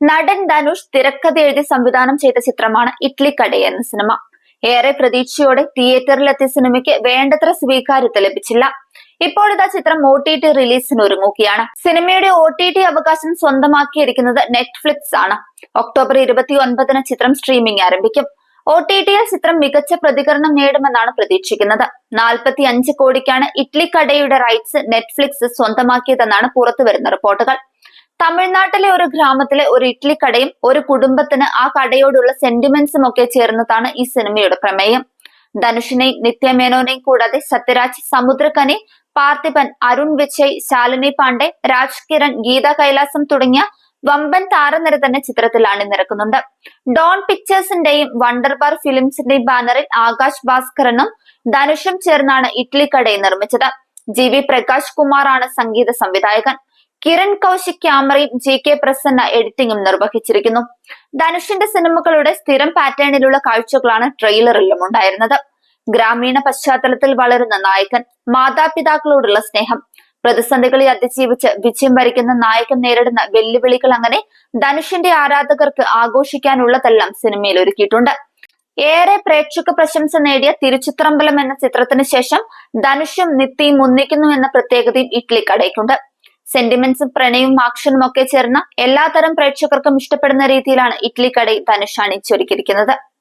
നടൻ ധനുഷ് തിരക്കഥ എഴുതി സംവിധാനം ചെയ്ത ചിത്രമാണ് ഇഡ്ലിക്കട എന്ന സിനിമ. ഏറെ പ്രതീക്ഷയോടെ തിയേറ്ററിലെത്തിയ സിനിമയ്ക്ക് വേണ്ടത്ര സ്വീകാര്യത ലഭിച്ചില്ല. ഇപ്പോഴിതാ ചിത്രം ഒ ടി ടി റിലീസിന് ഒരുങ്ങുകയാണ്. സിനിമയുടെ ഒ ടി ടി അവകാശം സ്വന്തമാക്കിയിരിക്കുന്നത് നെറ്റ്ഫ്ലിക്സ് ആണ്. ഒക്ടോബർ ഇരുപത്തി ഒൻപതിന് ചിത്രം സ്ട്രീമിംഗ് ആരംഭിക്കും. ഒ ടി ടിയിൽ ചിത്രം മികച്ച പ്രതികരണം നേടുമെന്നാണ് പ്രതീക്ഷിക്കുന്നത്. നാൽപ്പത്തി അഞ്ച് കോടിക്കാണ് ഇഡ്ലിക്കടയുടെ റൈറ്റ്സ് നെറ്റ്ഫ്ലിക്സ് സ്വന്തമാക്കിയതെന്നാണ് പുറത്തുവരുന്ന റിപ്പോർട്ടുകൾ. തമിഴ്നാട്ടിലെ ഒരു ഗ്രാമത്തിലെ ഒരു ഇഡ്ലി കടയും ഒരു കുടുംബത്തിന് ആ കടയോടുള്ള സെന്റിമെന്റ്സും ഒക്കെ ചേർന്നതാണ് ഈ സിനിമയുടെ പ്രമേയം. ധനുഷിനെയും നിത്യമേനോനെയും കൂടാതെ സത്യരാജ് സമുദ്രകനി പാർത്ഥിപൻ അരുൺ വിജയ് ശാലിനി പാണ്ഡെ രാജ് കിരൺ ഗീത കൈലാസം തുടങ്ങിയ വമ്പൻ താരനിര തന്നെ ചിത്രത്തിൽ അണിനിരക്കുന്നുണ്ട് ഡോൺ പിക്ചേഴ്സിന്റെയും വണ്ടർ ബാർ ഫിലിംസിന്റെയും ബാനറിൽ ആകാശ് ഭാസ്കരനും ധനുഷും ചേർന്നാണ് ഇഡ്ലി കടയിൽ നിർമ്മിച്ചത്. ജി വി പ്രകാശ് കുമാറാണ് സംഗീത സംവിധായകൻ. കിരൺ കൗശിക് ക്യാമറയും ജി കെ പ്രസന്ന എഡിറ്റിംഗും നിർവഹിച്ചിരിക്കുന്നു. ധനുഷിന്റെ സിനിമകളുടെ സ്ഥിരം പാറ്റേണിലുള്ള കാഴ്ചകളാണ് ട്രെയിലറിലും ഉണ്ടായിരുന്നത്. ഗ്രാമീണ പശ്ചാത്തലത്തിൽ വളരുന്ന നായകൻ മാതാപിതാക്കളോടുള്ള സ്നേഹം പ്രതിസന്ധികളെ അതിജീവിച്ച് വിജയം വരിക്കുന്ന നായകൻ നേരിടുന്ന വെല്ലുവിളികൾ അങ്ങനെ ധനുഷിന്റെ ആരാധകർക്ക് ആഘോഷിക്കാനുള്ളതെല്ലാം സിനിമയിൽ ഒരുക്കിയിട്ടുണ്ട്. ഏറെ പ്രേക്ഷക പ്രശംസ നേടിയ തിരുച്ചിത്രമ്പലം എന്ന ചിത്രത്തിന് ശേഷം ധനുഷും നിത്യയും ഒന്നിക്കുന്നു എന്ന പ്രത്യേകതയും ഇഡ്ലിക്കടയ്ക്കുണ്ട് സെന്റിമെന്റ്സും പ്രണയവും ആക്ഷനും ഒക്കെ ചേർന്ന എല്ലാതരം പ്രേക്ഷകർക്കും ഇഷ്ടപ്പെടുന്ന രീതിയിലാണ് ഇഡ്ലി കടയിൽ ധനുഷ് അണിച്ചൊരുക്കിയിരിക്കുന്നത്